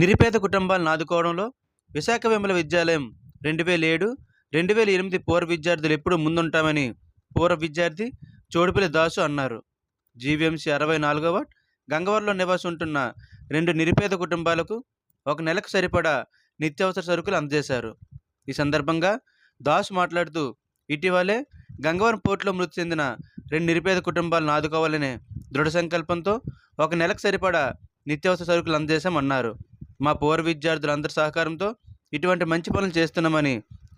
నిరుపేద కుటుంబాలను ఆదుకోవడంలో విశాఖ విమల విద్యాలయం రెండు వేల ఏడు రెండు వేల ఎనిమిది పూర్వ విద్యార్థులు ఎప్పుడూ ముందుంటామని పూర్వ విద్యార్థి చోడుపల్లి దాసు అన్నారు. జీవీఎంసీ అరవై నాలుగవ గంగవరంలో నివాసం ఉంటున్న రెండు నిరుపేద కుటుంబాలకు ఒక నెలకు సరిపడా నిత్యావసర సరుకులు అందజేశారు. ఈ సందర్భంగా దాసు మాట్లాడుతూ ఇటీవలే గంగవరం పోర్టులో మృతి చెందిన రెండు నిరుపేద కుటుంబాలను ఆదుకోవాలనే దృఢ సంకల్పంతో ఒక నెలకు సరిపడా నిత్యావసర సరుకులు అందజేశామన్నారు. మా పూర్వ విద్యార్థులందరి సహకారంతో ఇటువంటి మంచి పనులు చేస్తున్నామని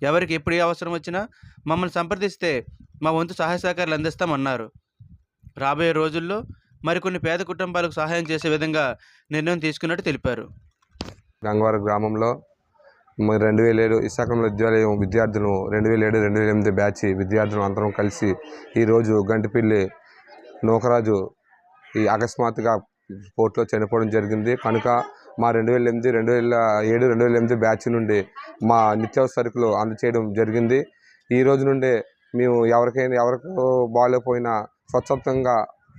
ఎవరికి ఎప్పుడు అవసరం వచ్చినా మమ్మల్ని సంప్రదిస్తే మా వంతు సహాయ సహకారాలు అందిస్తామన్నారు. రాబోయే రోజుల్లో మరికొన్ని పేద కుటుంబాలకు సహాయం చేసే విధంగా నిర్ణయం తీసుకున్నట్టు తెలిపారు. గంగవరం గ్రామంలో మరి రెండు వేల ఏడు విశాఖపట్నం విద్యాలయం విద్యార్థులు రెండు వేల ఏడు రెండు వేల ఎనిమిది బ్యాచ్ విద్యార్థులు అందరం కలిసి ఈరోజు గంటిపిల్లి నూకరాజు ఈ అకస్మాత్తుగా పోర్టులో చనిపోవడం జరిగింది. కనుక మా రెండు వేల ఎనిమిది రెండు వేల ఏడు రెండు వేల ఎనిమిది బ్యాచ్ నుండి మా నిత్యావసర సరుకులు అందచేయడం జరిగింది. ఈ రోజు నుండే మేము ఎవరికైనా ఎవరికి బాగాలేకపోయినా స్వచ్ఛందంగా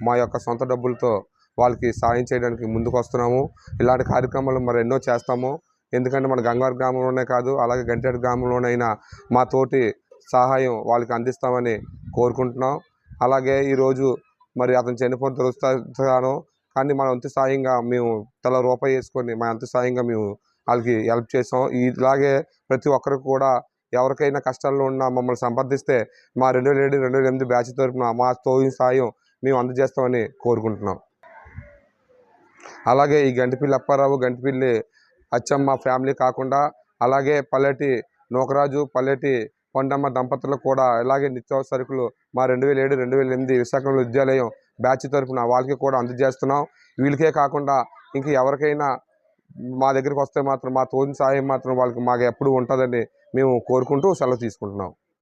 మా యొక్క సొంత డబ్బులతో వాళ్ళకి సాయం చేయడానికి ముందుకు వస్తున్నాము ఇలాంటి కార్యక్రమాలు మరి ఎన్నో చేస్తాము. ఎందుకంటే మన గంగవారి గ్రామంలోనే కాదు అలాగే గంటేడు గ్రామంలోనైనా మా తోటి సహాయం వాళ్ళకి అందిస్తామని కోరుకుంటున్నాం. అలాగే ఈరోజు మరి అతను చనిపోయిన తెలుస్తాను కానీ మన అంత సాయంగా మేము తల రూపాయి వేసుకొని మా అంత సాయంగా మేము వాళ్ళకి హెల్ప్ చేసాం. ఇలాగే ప్రతి ఒక్కరికి కూడా ఎవరికైనా కష్టాల్లో ఉన్నా మమ్మల్ని సంప్రదిస్తే మా రెండు వేల ఏడు రెండు వేల ఎనిమిది బ్యాచ్ తరఫున మా తోయిన సాయం మేము అందజేస్తామని కోరుకుంటున్నాం. అలాగే ఈ గంటిపిల్లి అప్పారావు గంటిపిల్లి అచ్చమ్మ ఫ్యామిలీ కాకుండా అలాగే పల్లెటి నూకరాజు పల్లెటి కొండమ్మ దంపతులకు కూడా ఇలాగే నిత్యావసర సరుకులు మా రెండు వేల ఏడు రెండు వేల ఎనిమిది విశాఖ విద్యాలయం బ్యాచ్ తరఫున వాళ్ళకి కూడా అందజేస్తున్నాం. వీళ్ళకే కాకుండా ఇంక ఎవరికైనా మా దగ్గరికి వస్తే మాత్రం మా తోని సాయం మాత్రం వాళ్ళకి మాకు ఎప్పుడు ఉంటుందని మేము కోరుకుంటూ సెలవు తీసుకుంటున్నాం.